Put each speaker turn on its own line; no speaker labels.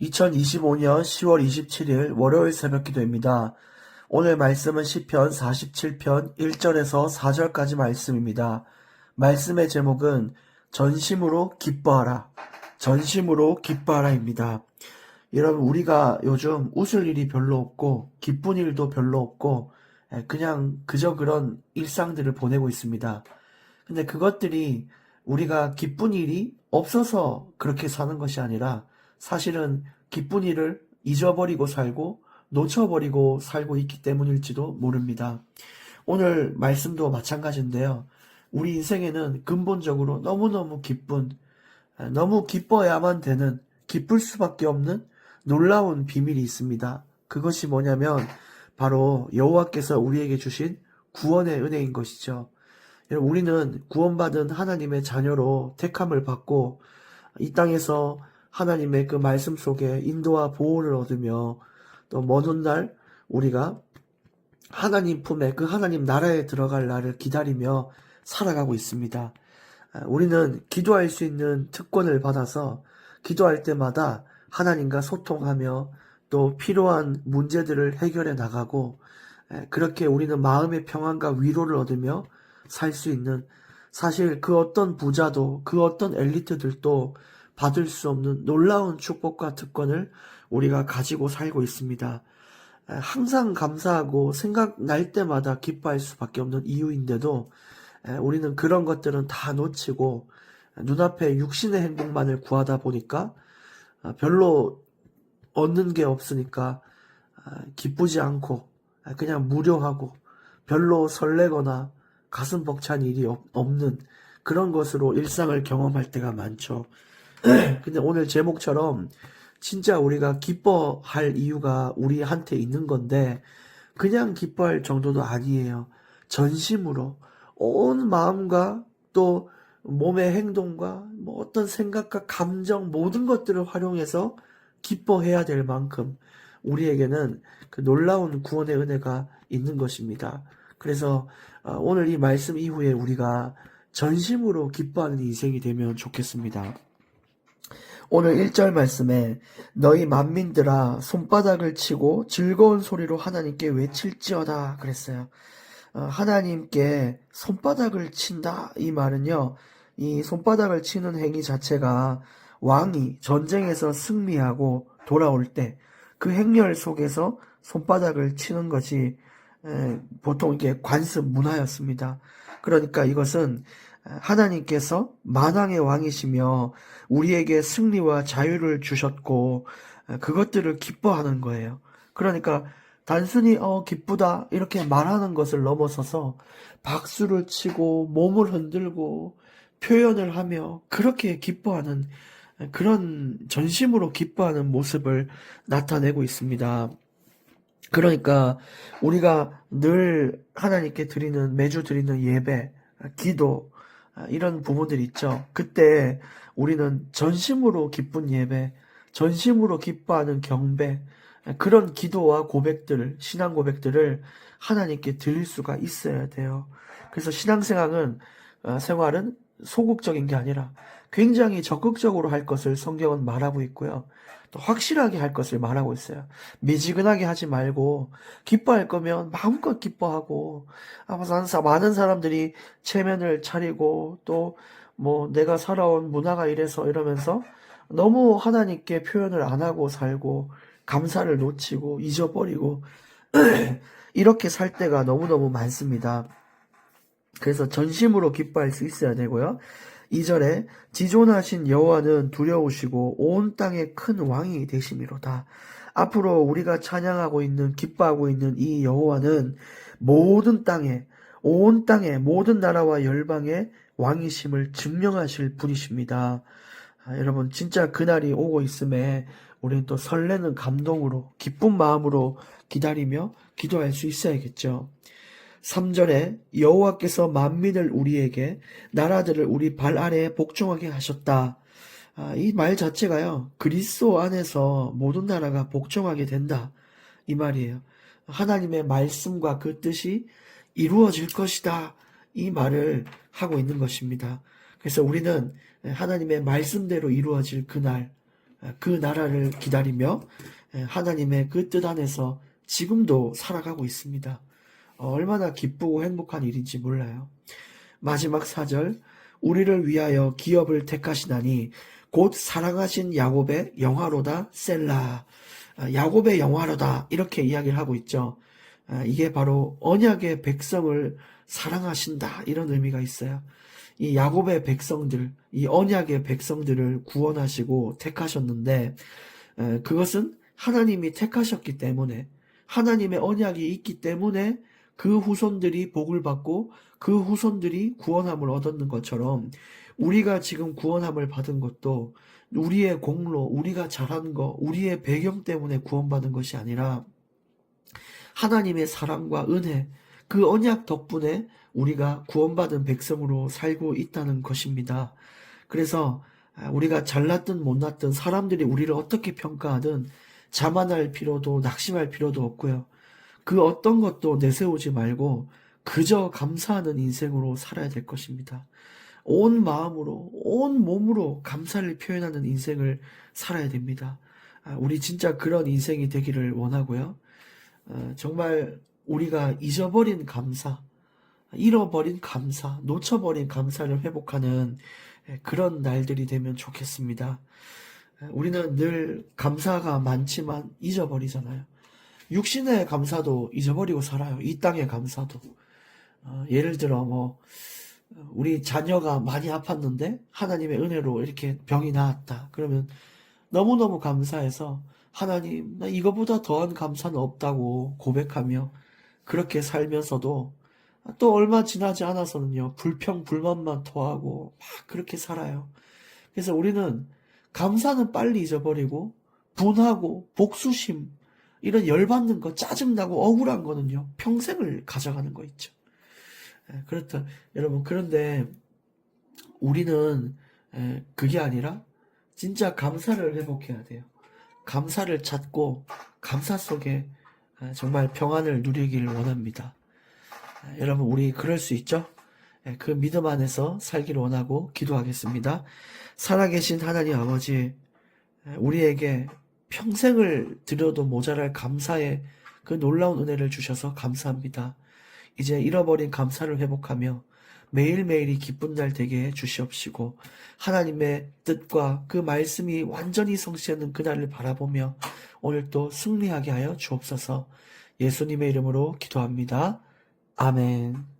2025년 10월 27일 월요일 새벽 기도입니다. 오늘 말씀은 시편 47편 1절에서 4절까지 말씀입니다. 말씀의 제목은 전심으로 기뻐하라. 전심으로 기뻐하라입니다. 여러분 우리가 요즘 웃을 일이 별로 없고 기쁜 일도 별로 없고 에, 그냥 그저 그런 일상들을 보내고 있습니다. 근데 그것들이 우리가 기쁜 일이 없어서 그렇게 사는 것이 아니라 사실은 기쁜 일을 잊어버리고 살고 놓쳐버리고 살고 있기 때문일지도 모릅니다. 오늘 말씀도 마찬가지인데요. 우리 인생에는 근본적으로 너무너무 기쁜, 너무 기뻐야만 되는, 기쁠 수밖에 없는 놀라운 비밀이 있습니다. 그것이 뭐냐면 바로 여호와께서 우리에게 주신 구원의 은혜인 것이죠. 우리는 구원받은 하나님의 자녀로 택함을 받고 이 땅에서 하나님의 그 말씀 속에 인도와 보호를 얻으며 또 먼 훗날 우리가 하나님 품에 그 하나님 나라에 들어갈 날을 기다리며 살아가고 있습니다. 아, 우리는 기도할 수 있는 특권을 받아서 기도할 때마다 하나님과 소통하며 또 필요한 문제들을 해결해 나가고 에, 그렇게 우리는 마음의 평안과 위로를 얻으며 살 수 있는 사실 그 어떤 부자도 그 어떤 엘리트들도 받을 수 없는 놀라운 축복과 특권을 우리가 가지고 살고 있습니다. 에, 항상 감사하고 생각날 때마다 기뻐할 수밖에 없는 이유인데도 에, 우리는 그런 것들은 다 놓치고 눈앞에 육신의 행복만을 구하다 보니까 아, 별로 얻는 게 없으니까 아, 기쁘지 않고 아, 그냥 무료하고 별로 설레거나 가슴 벅찬 일이 없- 없는 그런 것으로 일상을 경험할 때가 많죠. 근데 오늘 제목처럼 진짜 우리가 기뻐할 이유가 우리한테 있는 건데 그냥 기뻐할 정도도 아니에요. 전심으로 온 마음과 또 몸의 행동과 뭐 어떤 생각과 감정 모든 것들을 활용해서 기뻐해야 될 만큼 우리에게는 그 놀라운 구원의 은혜가 있는 것입니다. 그래서 어, 오늘 이 말씀 이후에 우리가 전심으로 기뻐하는 인생이 되면 좋겠습니다. 오늘 1절 말씀에 너희 만민들아 손바닥을 치고 즐거운 소리로 하나님께 외칠지어다 그랬어요. 어, 하나님께 손바닥을 친다 이 말은요. 이 손바닥을 치는 행위 자체가 왕이 전쟁에서 승리하고 돌아올 때 그 행렬 속에서 손바닥을 치는 것이 에, 보통 이게 관습 문화였습니다. 그러니까 이것은 하나님께서 만왕의 왕이시며 우리에게 승리와 자유를 주셨고 에, 그것들을 기뻐하는 거예요. 그러니까 단순히 어 기쁘다 이렇게 말하는 것을 넘어서서 박수를 치고 몸을 흔들고 표현을 하며 그렇게 기뻐하는 그런 전심으로 기뻐하는 모습을 나타내고 있습니다. 그러니까 우리가 늘 하나님께 드리는 매주 드리는 예배, 기도 이런 부분들 있죠. 그때 우리는 전심으로 기쁜 예배, 전심으로 기뻐하는 경배 그런 기도와 고백들, 신앙 고백들을 하나님께 드릴 수가 있어야 돼요. 그래서 신앙생활은 어, 생활은 소극적인 게 아니라 굉장히 적극적으로 할 것을 성경은 말하고 있고요. 또 확실하게 할 것을 말하고 있어요. 미지근하게 하지 말고 기뻐할 거면 마음껏 기뻐하고 아마 사- 많은 사람들이 체면을 차리고 또 뭐 내가 살아온 문화가 이래서 이러면서 너무 하나님께 표현을 안 하고 살고 감사를 놓치고 잊어버리고 이렇게 살 때가 너무너무 많습니다. 그래서 전심으로 기뻐할 수 있어야 되고요. 2절에 지존하신 여호와는 두려우시고 온 땅의 큰 왕이 되심이로다. 앞으로 우리가 찬양하고 있는 기뻐하고 있는 이 여호와는 모든 땅에 온 땅의 모든 나라와 열방의 왕이심을 증명하실 분이십니다. 아, 여러분 진짜 그날이 오고 있음에 우리는 또 설레는 감동으로 기쁜 마음으로 기다리며 기도할 수 있어야겠죠. 3절에 여호와께서 만민을 우리에게 나라들을 우리 발 아래에 복종하게 하셨다. 아, 이 말 자체가요. 그리스도 안에서 모든 나라가 복종하게 된다. 이 말이에요. 하나님의 말씀과 그 뜻이 이루어질 것이다. 이 말을 하고 있는 것입니다. 그래서 우리는 하나님의 말씀대로 이루어질 그날 그 나라를 기다리며 하나님의 그 뜻 안에서 지금도 살아가고 있습니다. 어, 얼마나 기쁘고 행복한 일인지 몰라요. 마지막 사절 우리를 위하여 기업을 택하시나니 곧 사랑하신 야곱의 영화로다 셀라 아, 야곱의 영화로다 이렇게 이야기를 하고 있죠. 아, 이게 바로 언약의 백성을 사랑하신다 이런 의미가 있어요. 이 야곱의 백성들, 이 언약의 백성들을 구원하시고 택하셨는데 에, 그것은 하나님이 택하셨기 때문에 하나님의 언약이 있기 때문에 그 후손들이 복을 받고 그 후손들이 구원함을 얻었는 것처럼 우리가 지금 구원함을 받은 것도 우리의 공로, 우리가 잘한 거, 우리의 배경 때문에 구원받은 것이 아니라 하나님의 사랑과 은혜, 그 언약 덕분에 우리가 구원받은 백성으로 살고 있다는 것입니다. 그래서 우리가 잘났든 못났든 사람들이 우리를 어떻게 평가하든 자만할 필요도 낙심할 필요도 없고요. 그 어떤 것도 내세우지 말고 그저 감사하는 인생으로 살아야 될 것입니다. 온 마음으로, 온 몸으로 감사를 표현하는 인생을 살아야 됩니다. 아, 우리 진짜 그런 인생이 되기를 원하고요. 어, 정말 우리가 잊어버린 감사, 잃어버린 감사, 놓쳐버린 감사를 회복하는 예, 그런 날들이 되면 좋겠습니다. 예, 우리는 늘 감사가 많지만 잊어버리잖아요. 육신의 감사도 잊어버리고 살아요. 이 땅의 감사도. 어, 예를 들어 뭐 우리 자녀가 많이 아팠는데 하나님의 은혜로 이렇게 병이 나았다. 그러면 너무너무 감사해서 하나님 나 이거보다 더한 감사는 없다고 고백하며 그렇게 살면서도 또 얼마 지나지 않아서는요 불평 불만만 토하고 막 그렇게 살아요. 그래서 우리는 감사는 빨리 잊어버리고 분하고 복수심 이런 열받는 거 짜증나고 억울한 거는요 평생을 가져가는 거 있죠. 예, 그렇다 여러분 그런데 우리는 예, 그게 아니라 진짜 감사를 회복해야 돼요. 감사를 찾고 감사 속에 예, 정말 평안을 누리길 원합니다. 예, 여러분 우리 그럴 수 있죠? 예, 그 믿음 안에서 살기를 원하고 기도하겠습니다. 살아계신 하나님 아버지 예, 우리에게 평생을 들여도 모자랄 감사의 그 놀라운 은혜를 주셔서 감사합니다. 이제 잃어버린 감사를 회복하며 매일매일이 기쁜 날 되게 해 주시옵시고 하나님의 뜻과 그 말씀이 완전히 성취하는 그날을 바라보며 오늘 또 승리하게 하여 주옵소서 예수님의 이름으로 기도합니다. 아멘.